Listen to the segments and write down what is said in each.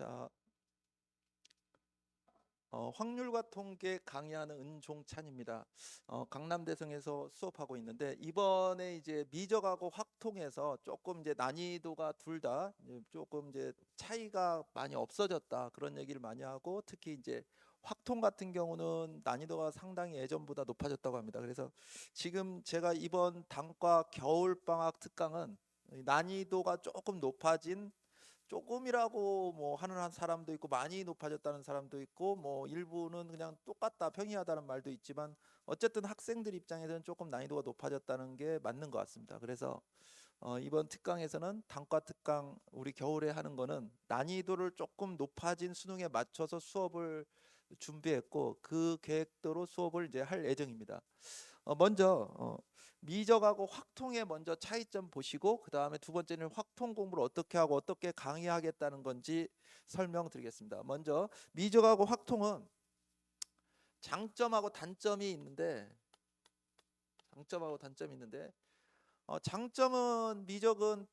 자, 어, 확률과 통계 강의하는 은종찬입니다. 어, 강남대성에서 수업하고 있는데 이번에 이제 미적하고 확통에서 조금 이제 난이도가 둘 다 조금 이제 차이가 많이 없어졌다 그런 얘기를 많이 하고 특히 이제 확통 같은 경우는 난이도가 상당히 예전보다 높아졌다고 합니다. 그래서 지금 제가 이번 단과 겨울 방학 특강은 난이도가 조금 높아진 조금이라고 뭐 하는 한 사람도 있고 많이 높아졌다는 사람도 있고 뭐 일부는 그냥 똑같다 평이하다는 말도 있지만 어쨌든 학생들 입장에서는 조금 난이도가 높아졌다는 게 맞는 것 같습니다. 그래서 어 이번 특강에서는 단과 특강 우리 겨울에 하는 거는 난이도를 조금 높아진 수능에 맞춰서 수업을 준비했고 그 계획대로 수업을 이제 할 예정입니다. 어 먼저 어 미적하고 확통의 먼저 차이점 보시고 그 다음에 두 번째는 확통 공부를 어떻게 하고 어떻게 강의하겠다는 건지 설명드리겠습니다. 먼저 미적하고 확통은 장점하고 단점이 있는데 장점하고 단점이 있는데 어, 장점은 미적은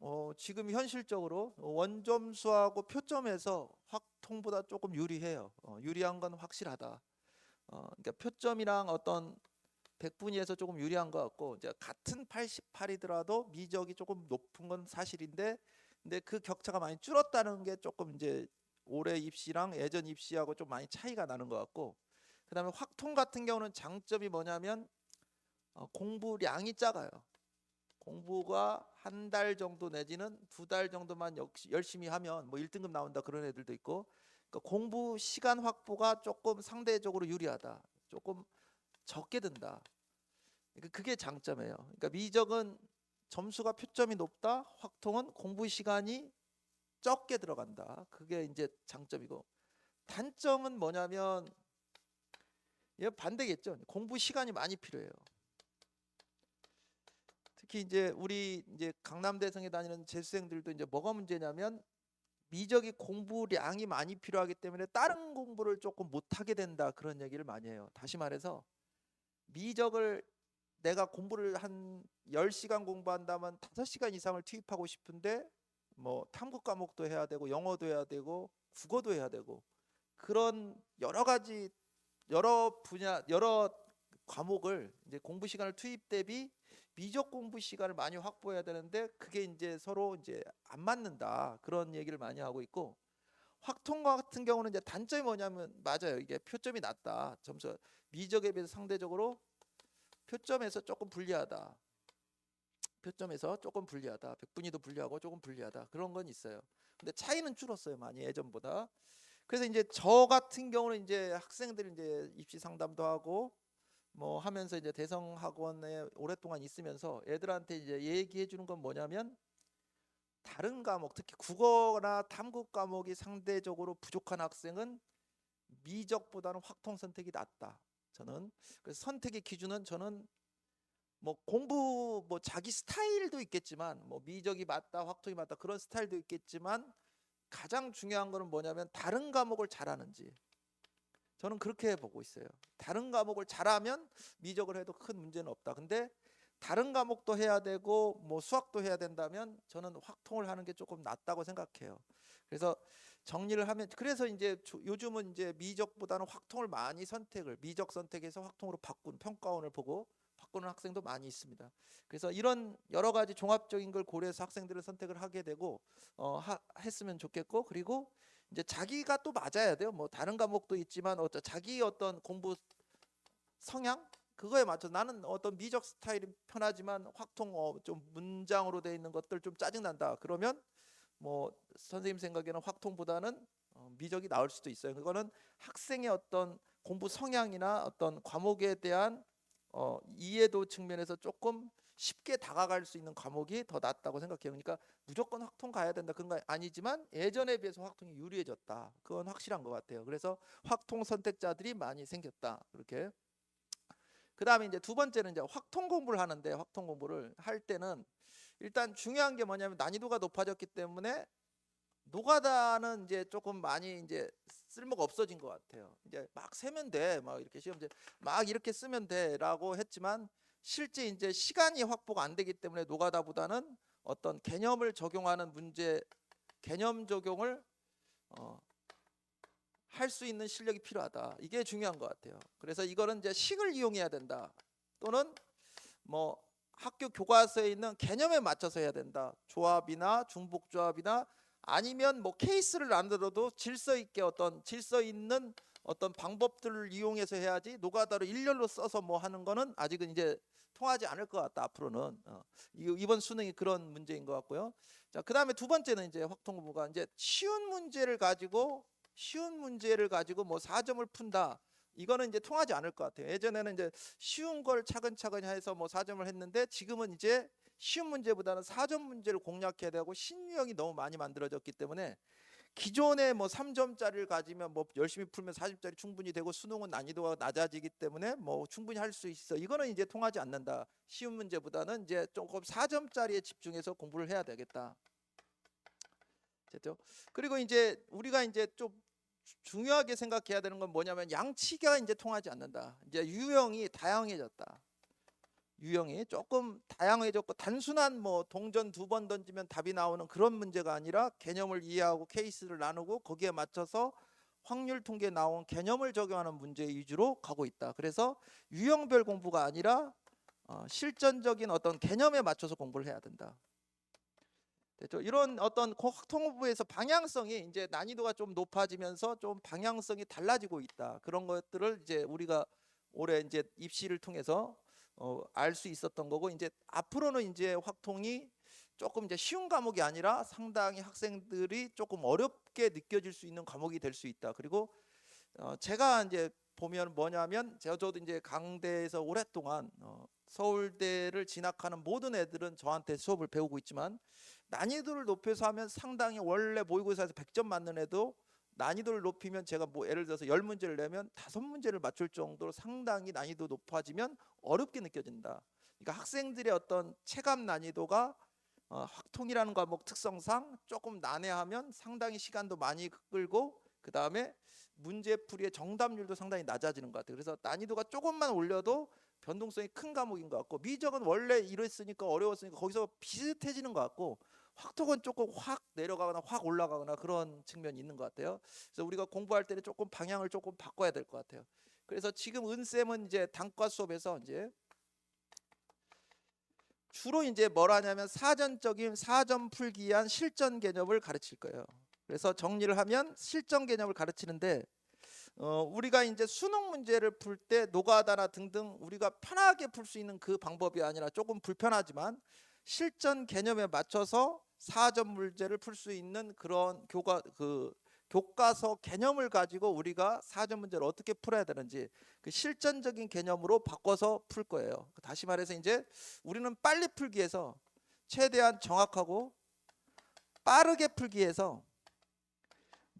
어, 지금 현실적으로 원점수하고 표점에서 확통보다 조금 유리해요. 어, 유리한 건 확실하다. 어, 그러니까 표점이랑 어떤 백분위에서 조금 유리한 것 같고 이제 같은 88이더라도 미적이 조금 높은 건 사실인데 근데 그 격차가 많이 줄었다는 게 조금 이제 올해 입시랑 예전 입시하고 좀 많이 차이가 나는 것 같고 그다음에 확통 같은 경우는 장점이 뭐냐면 어, 공부량이 작아요. 공부가 한 달 정도 내지는 두 달 정도만 역시 열심히 하면 뭐 1등급 나온다 그런 애들도 있고 그러니까 공부 시간 확보가 조금 상대적으로 유리하다. 조금 적게 든다. 그러니까 그게 장점이에요. 그러니까 미적은 점수가 표점이 높다. 확통은 공부 시간이 적게 들어간다. 그게 이제 장점이고 단점은 뭐냐면 얘 반대겠죠. 공부 시간이 많이 필요해요. 특히 이제 우리 이제 강남대성에 다니는 재수생들도 이제 뭐가 문제냐면 미적이 공부량이 많이 필요하기 때문에 다른 공부를 조금 못 하게 된다 그런 얘기를 많이 해요. 다시 말해서 미적을 내가 공부를 한 10시간 공부한다면 5시간 이상을 투입하고 싶은데 뭐 탐구 과목도 해야 되고 영어도 해야 되고 국어도 해야 되고 그런 여러 가지 여러 분야 여러 과목을 이제 공부 시간을 투입 대비 미적 공부 시간을 많이 확보해야 되는데 그게 이제 서로 이제 안 맞는다 그런 얘기를 많이 하고 있고 확통 같은 경우는 이제 단점이 뭐냐면 맞아요. 이게 표점이 낮다. 점수 미적에 비해서 상대적으로 표점에서 조금 불리하다. 표점에서 조금 불리하다. 백분위도 불리하고 조금 불리하다. 그런 건 있어요. 근데 차이는 줄었어요 많이 예전보다. 그래서 이제 저 같은 경우는 이제 학생들 이제 입시 상담도 하고 뭐 하면서 이제 대성 학원에 오랫동안 있으면서 애들한테 이제 얘기해 주는 건 뭐냐면 다른 과목 특히 국어나 탐구 과목이 상대적으로 부족한 학생은 미적보다는 확통 선택이 낫다. 저는 그래서 선택의 기준은 저는 뭐 공부 뭐 자기 스타일도 있겠지만 뭐 미적이 맞다 확통이 맞다 그런 스타일도 있겠지만 가장 중요한 거는 뭐냐면 다른 과목을 잘하는지 저는 그렇게 보고 있어요. 다른 과목을 잘하면 미적을 해도 큰 문제는 없다. 근데 다른 과목도 해야 되고 뭐 수학도 해야 된다면 저는 확통을 하는 게 조금 낫다고 생각해요. 그래서 정리를 하면 그래서 이제 조- 요즘은 이제 미적보다는 확통을 많이 선택을 미적 선택해서 확통으로 바꾼 평가원을 보고 바꾸는 학생도 많이 있습니다. 그래서 이런 여러 가지 종합적인 걸 고려해서 학생들을 선택을 하게 되고 어, 하, 했으면 좋겠고 그리고 이제 자기가 또 맞아야 돼요. 뭐 다른 과목도 있지만 어떤 자기 어떤 공부 성향 그거에 맞춰 나는 어떤 미적 스타일이 편하지만 확통 어, 좀 문장으로 돼 있는 것들 좀 짜증 난다. 그러면 뭐 선생님 생각에는 확통보다는 어, 미적이 나을 수도 있어요. 그거는 학생의 어떤 공부 성향이나 어떤 과목에 대한 어, 이해도 측면에서 조금 쉽게 다가갈 수 있는 과목이 더 낫다고 생각해요. 그러니까 무조건 확통 가야 된다 그런 거 아니지만 예전에 비해서 확통이 유리해졌다. 그건 확실한 것 같아요. 그래서 확통 선택자들이 많이 생겼다. 그렇게. 그 다음에 이제 두 번째는 이제 확통 공부를 하는데 확통 공부를 할 때는 일단 중요한 게 뭐냐면 난이도가 높아졌기 때문에 노가다는 이제 조금 많이 이제 쓸모가 없어진 것 같아요. 이제 막 세면 돼, 막 이렇게 시험제 막 이렇게 쓰면 돼라고 했지만 실제 이제 시간이 확보가 안 되기 때문에 노가다보다는 어떤 개념을 적용하는 문제, 개념 적용을 어, 할 수 있는 실력이 필요하다. 이게 중요한 것 같아요. 그래서 이거는 이제 식을 이용해야 된다. 또는 뭐 학교 교과서에 있는 개념에 맞춰서 해야 된다. 조합이나 중복 조합이나 아니면 뭐 케이스를 안 들어도 질서 있게 어떤 질서 있는 어떤 방법들을 이용해서 해야지 노가다로 일렬로 써서 뭐 하는 거는 아직은 이제 통하지 않을 것 같다 앞으로는 어. 이- 이번 수능이 그런 문제인 것 같고요. 자 그다음에 두 번째는 이제 확통부가 이제 쉬운 문제를 가지고 쉬운 문제를 가지고 뭐 4점을 푼다. 이거는 이제 통하지 않을 것 같아요. 예전에는 이제 쉬운 걸 차근차근 해서 뭐 4점을 했는데 지금은 이제 쉬운 문제보다는 4점 문제를 공략해야 되고 신유형이 너무 많이 만들어졌기 때문에 기존에 뭐 3점짜리를 가지면 뭐 열심히 풀면 40점짜리 충분히 되고 수능은 난이도가 낮아지기 때문에 뭐 충분히 할 수 있어. 이거는 이제 통하지 않는다. 쉬운 문제보다는 이제 조금 4점짜리에 집중해서 공부를 해야 되겠다. 됐죠? 그리고 이제 우리가 이제 좀 주- 중요하게 생각해야 되는 건 뭐냐면 양치가 이제 통하지 않는다. 이제 유형이 다양해졌다. 유형이 조금 다양해졌고 단순한 뭐 동전 두 번 던지면 답이 나오는 그런 문제가 아니라 개념을 이해하고 케이스를 나누고 거기에 맞춰서 확률 통계 나온 개념을 적용하는 문제 위주로 가고 있다. 그래서 유형별 공부가 아니라 어, 실전적인 어떤 개념에 맞춰서 공부를 해야 된다. 됐죠? 이런 어떤 통부에서 방향성이 이제 난이도가 좀 높아지면서 좀 방향성이 달라지고 있다. 그런 것들을 이제 우리가 올해 이제 입시를 통해서 어, 알 수 있었던 거고 이제 앞으로는 이제 확통이 조금 이제 쉬운 과목이 아니라 상당히 학생들이 조금 어렵게 느껴질 수 있는 과목이 될 수 있다. 그리고 어, 제가 이제 보면 뭐냐면 제가 저도 이제 강대에서 오랫동안 어, 서울대를 진학하는 모든 애들은 저한테 수업을 배우고 있지만 난이도를 높여서 하면 상당히 원래 모의고사에서 100점 맞는 애도 난이도를 높이면 제가 뭐 예를 들어서 10문제를 내면 다섯 문제를 맞출 정도로 상당히 난이도 높아지면 어렵게 느껴진다. 그러니까 학생들의 어떤 체감 난이도가 어, 확통이라는 과목 특성상 조금 난해하면 상당히 시간도 많이 끌고 그 다음에 문제풀이의 정답률도 상당히 낮아지는 것 같아요. 그래서 난이도가 조금만 올려도 변동성이 큰 과목인 것 같고 미적은 원래 이랬으니까 어려웠으니까 거기서 비슷해지는 것 같고 확통은 조금 확 내려가거나 확 올라가거나 그런 측면이 있는 것 같아요. 그래서 우리가 공부할 때는 조금 방향을 조금 바꿔야 될 것 같아요. 그래서 지금 은쌤은 이제 단과 수업에서 이제 주로 이제 뭘 하냐면 사전적인 사전 풀기 위한 실전 개념을 가르칠 거예요. 그래서 정리를 하면 실전 개념을 가르치는데 어, 우리가 이제 수능 문제를 풀 때 노가다나 등등 우리가 편하게 풀 수 있는 그 방법이 아니라 조금 불편하지만 실전 개념에 맞춰서 사전 문제를 풀 수 있는 그런 교과 그 교과서 개념을 가지고 우리가 사전 문제를 어떻게 풀어야 되는지 그 실전적인 개념으로 바꿔서 풀 거예요. 다시 말해서 이제 우리는 빨리 풀기 위해서 최대한 정확하고 빠르게 풀기 위해서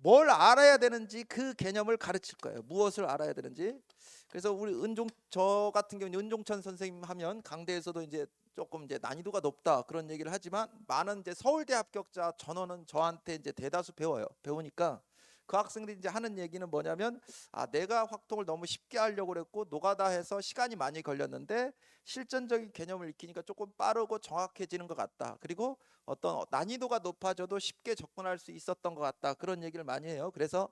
뭘 알아야 되는지 그 개념을 가르칠 거예요. 무엇을 알아야 되는지. 그래서 우리 은종 저 같은 경우는 은종천 선생님 하면 강대에서도 이제 조금 이제 난이도가 높다 그런 얘기를 하지만 많은 이제 서울대 합격자 전원은 저한테 이제 대다수 배워요. 배우니까 그 학생들이 이제 하는 얘기는 뭐냐면 아 내가 확통을 너무 쉽게 하려고 그랬고 노가다 해서 시간이 많이 걸렸는데 실전적인 개념을 익히니까 조금 빠르고 정확해지는 것 같다. 그리고 어떤 난이도가 높아져도 쉽게 접근할 수 있었던 것 같다. 그런 얘기를 많이 해요. 그래서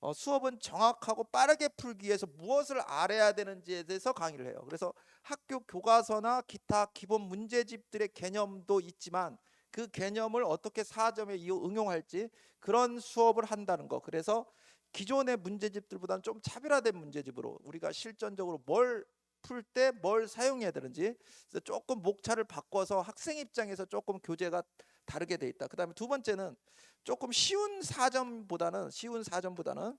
어, 수업은 정확하고 빠르게 풀기 위해서 무엇을 알아야 되는지에 대해서 강의를 해요. 그래서 학교 교과서나 기타 기본 문제집들의 개념도 있지만 그 개념을 어떻게 사점에 응용할지 그런 수업을 한다는 거. 그래서 기존의 문제집들보다는 좀 차별화된 문제집으로 우리가 실전적으로 뭘 풀 때 뭘 사용해야 되는지 조금 목차를 바꿔서 학생 입장에서 조금 교재가 다르게 돼 있다. 그다음에 두 번째는 조금 쉬운 사점보다는 쉬운 사점보다는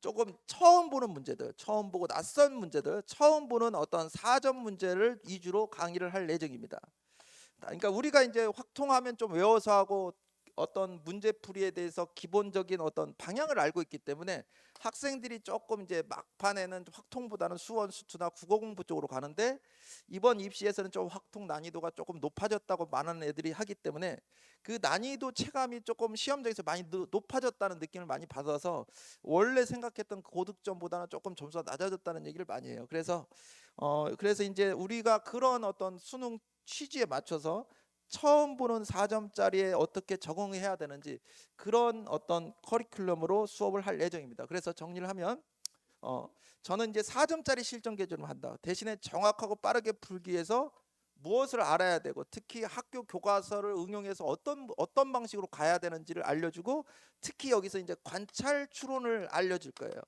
조금 처음 보는 문제들, 처음 보고 낯선 문제들, 처음 보는 어떤 사점 문제를 위주로 강의를 할 예정입니다. 그러니까 우리가 이제 확통하면 좀 외워서 하고 어떤 문제풀이에 대해서 기본적인 어떤 방향을 알고 있기 때문에 학생들이 조금 이제 막판에는 확통보다는 수원 수투나 국어 공부 쪽으로 가는데 이번 입시에서는 좀 확통 난이도가 조금 높아졌다고 많은 애들이 하기 때문에 그 난이도 체감이 조금 시험장에서 많이 노- 높아졌다는 느낌을 많이 받아서 원래 생각했던 고득점보다는 조금 점수가 낮아졌다는 얘기를 많이 해요. 그래서 어 그래서 이제 우리가 그런 어떤 수능 취지에 맞춰서 처음 보는 4점짜리에 어떻게 적응해야 되는지 그런 어떤 커리큘럼으로 수업을 할 예정입니다. 그래서 정리를 하면 어, 저는 이제 4점짜리 실전 개조를 한다. 대신에 정확하고 빠르게 풀기 위해서 무엇을 알아야 되고 특히 학교 교과서를 응용해서 어떤 어떤 방식으로 가야 되는지를 알려주고 특히 여기서 이제 관찰 추론을 알려줄 거예요.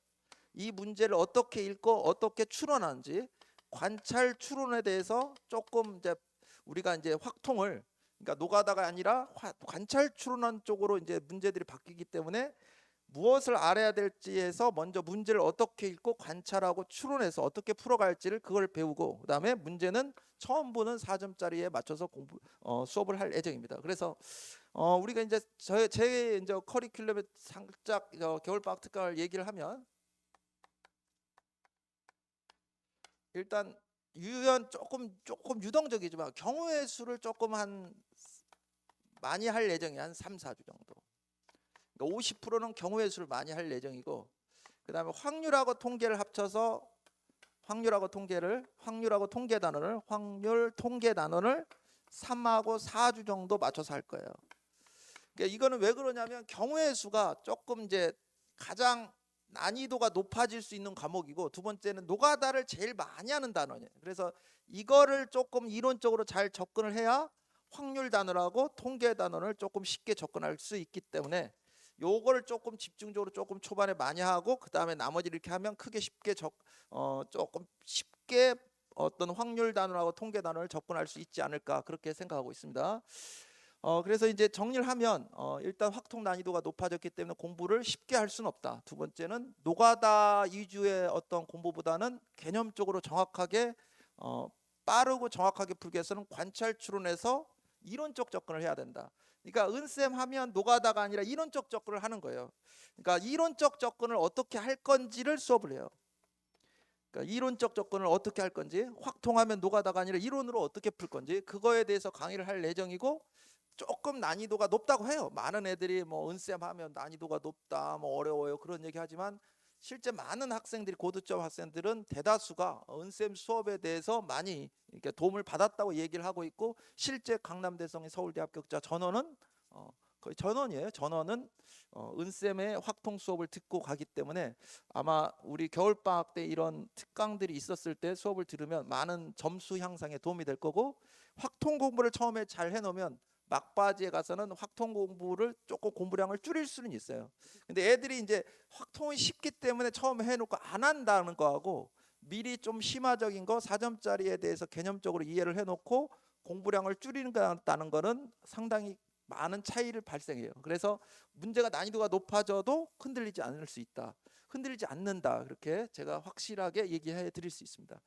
이 문제를 어떻게 읽고 어떻게 추론하는지 관찰 추론에 대해서 조금 이제 우리가 이제 확통을 그러니까 노가다가 아니라 화- 관찰 추론한 쪽으로 이제 문제들이 바뀌기 때문에 무엇을 알아야 될지에서 먼저 문제를 어떻게 읽고 관찰하고 추론해서 어떻게 풀어갈지를 그걸 배우고 그다음에 문제는 처음 보는 4점짜리에 맞춰서 공부 어, 수업을 할 예정입니다. 그래서 어, 우리가 이제 저, 제 이제 커리큘럼에 살짝 어, 겨울 방학 특강을 얘기를 하면 일단 유연 조금 조금 유동적이지만 경우의 수를 조금 한 많이 할 예정이 한 3, 4주 정도. 그러니까 50%는 경우의 수를 많이 할 예정이고 그다음에 확률하고 통계를 합쳐서 확률하고 통계를 확률하고 통계 단원을 확률 통계 단원을 3하고 4주 정도 맞춰서 할 거예요. 그러니까 이거는 왜 그러냐면 경우의 수가 조금 이제 가장 난이도가 높아질 수 있는 과목이고 두 번째는 노가다를 제일 많이 하는 단원이에요. 그래서 이거를 조금 이론적으로 잘 접근을 해야 확률 단원하고 통계 단원을 조금 쉽게 접근할 수 있기 때문에 요거를 조금 집중적으로 조금 초반에 많이 하고 그 다음에 나머지 이렇게 하면 크게 쉽게 적, 어, 조금 쉽게 어떤 확률 단원하고 통계 단원을 접근할 수 있지 않을까 그렇게 생각하고 있습니다. 어, 그래서 이제 정리를 하면 어, 일단 확통 난이도가 높아졌기 때문에 공부를 쉽게 할 수는 없다. 두 번째는 노가다 위주의 어떤 공부보다는 개념적으로 정확하게 어, 빠르고 정확하게 풀기 위해서는 관찰 추론해서 이론적 접근을 해야 된다. 그러니까 은쌤 하면 노가다가 아니라 이론적 접근을 하는 거예요. 그러니까 이론적 접근을 어떻게 할 건지를 수업을 해요. 그러니까 이론적 접근을 어떻게 할 건지 확통하면 노가다가 아니라 이론으로 어떻게 풀 건지 그거에 대해서 강의를 할 예정이고 조금 난이도가 높다고 해요. 많은 애들이 뭐 은쌤 하면 난이도가 높다, 뭐 어려워요 그런 얘기 하지만 실제 많은 학생들이 고득점 학생들은 대다수가 은쌤 수업에 대해서 많이 이렇게 도움을 받았다고 얘기를 하고 있고 실제 강남대성의 서울대 합격자 전원은 어, 거의 전원이에요. 전원은 어, 은쌤의 확통 수업을 듣고 가기 때문에 아마 우리 겨울 방학 때 이런 특강들이 있었을 때 수업을 들으면 많은 점수 향상에 도움이 될 거고 확통 공부를 처음에 잘 해놓으면 막바지에 가서는 확통 공부를 조금 공부량을 줄일 수는 있어요. 근데 애들이 이제 확통이 쉽기 때문에 처음에 해놓고 안 한다는 거하고 미리 좀 심화적인 거 4점짜리에 대해서 개념적으로 이해를 해놓고 공부량을 줄이는다는 거는 상당히 많은 차이를 발생해요. 그래서 문제가 난이도가 높아져도 흔들리지 않을 수 있다. 흔들리지 않는다. 그렇게 제가 확실하게 얘기해 드릴 수 있습니다.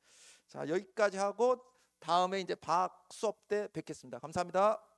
자, 여기까지 하고 다음에 이제 방학 수업 때 뵙겠습니다. 감사합니다.